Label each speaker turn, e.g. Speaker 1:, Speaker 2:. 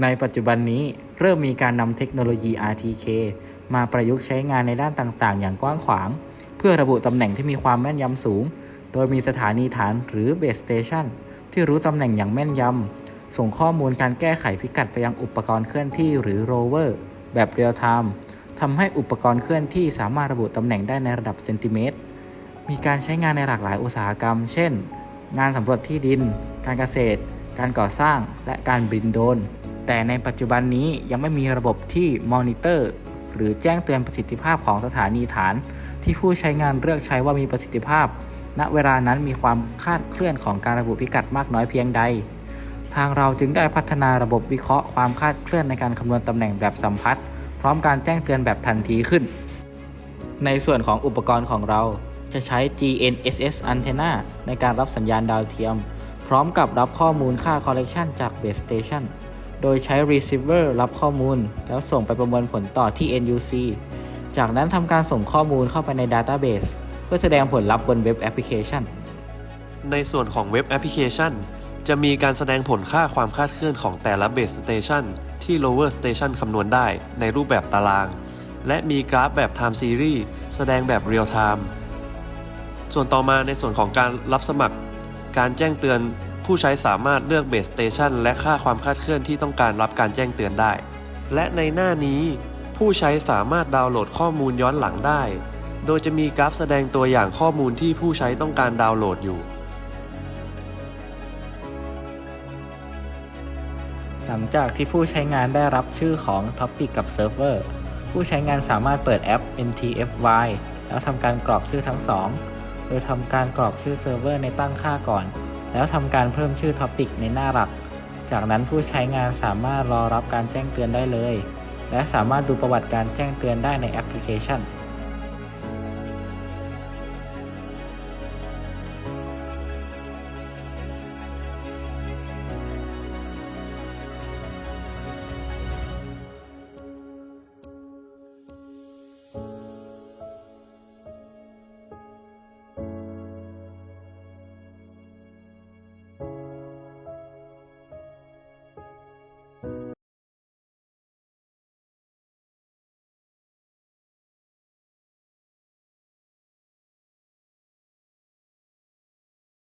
Speaker 1: ในปัจจุบันนี้เริ่มมีการนำเทคโนโลยี RTK มาประยุกต์ใช้งานในด้านต่างๆ อย่างกว้างขวาง เพื่อระบุตำแหน่งที่มีความแม่นยำสูง โดยมีสถานีฐานหรือ Base Station ที่รู้ตำแหน่งอย่างแม่นยำ ส่งข้อมูลการแก้ไขพิกัดไปยังอุปกรณ์เคลื่อนที่หรือ Rover แบบเรียลไทม์ทำให้อุปกรณ์เคลื่อนที่สามารถระบุตำแหน่งได้ในระดับเซนติเมตร มีการใช้งานในหลากหลายอุตสาหกรรม เช่น งานสำรวจที่ดิน การเกษตร การก่อสร้าง และการบินโดรน แต่ในปัจจุบันนี้ยังไม่มีระบบที่มอนิเตอร์หรือแจ้งเตือนประสิทธิภาพของสถานีฐาน ที่ผู้ใช้งานเลือกใช้ว่ามีประสิทธิภาพ ณ เวลานั้นมีความคลาดเคลื่อนของการระบุพิกัดมากน้อยเพียงใด ทางเราจึงได้พัฒนาระบบวิเคราะห์ความคลาดเคลื่อนในการคำนวณตำแหน่งแบบสัมพัทธ์พร้อมการแจ้งเตือนแบบทันทีขึ้น ในส่วนของอุปกรณ์ของเราจะใช้ GNSS antenna ในการรับสัญญาณดาวเทียม พร้อมกับรับข้อมูลค่า collection จาก base station โดยใช้ receiver รับข้อมูล แล้วส่งไปประมวลผลต่อที่ NUC จากนั้นทำการส่งข้อมูลเข้าไปใน database เพื่อแสดงผลลัพธ์บนเว็บแอปพลิเคชัน
Speaker 2: ในส่วนของเว็บแอปพลิเคชันจะมีการแสดงผลค่าความคลาดเคลื่อนของแต่ละ Base Station ที่ Lower Station คำนวณได้ในรูปแบบตาราง และมีกราฟแบบ Time Series แสดงแบบ Real Time ส่วนต่อมาในส่วนของการรับสมัคร การแจ้งเตือน ผู้ใช้สามารถเลือก Base Station และค่าความคลาดเคลื่อนที่ต้องการรับการแจ้งเตือนได้ และในหน้านี้ ผู้ใช้สามารถดาวน์โหลดข้อมูลย้อนหลังได้ โดยจะมีกราฟแสดงตัวอย่างข้อมูลที่ผู้ใช้ต้องการดาวน์โหลดอยู่
Speaker 1: หลังจากที่ผู้ใช้งานได้รับชื่อของ Topic กับ Server ผู้ใช้งานสามารถเปิดแอป NTFY แล้วทำการกรอกชื่อทั้งสอง โดยทำการกรอกชื่อเซิร์ฟเวอร์ในตั้งค่าก่อน แล้วทำการเพิ่มชื่อท็อปิกในหน้าหลัก จากนั้นผู้ใช้งานสามารถรอรับการแจ้งเตือนได้เลย และสามารถดูประวัติการแจ้งเตือนได้ในแอปพลิเคชัน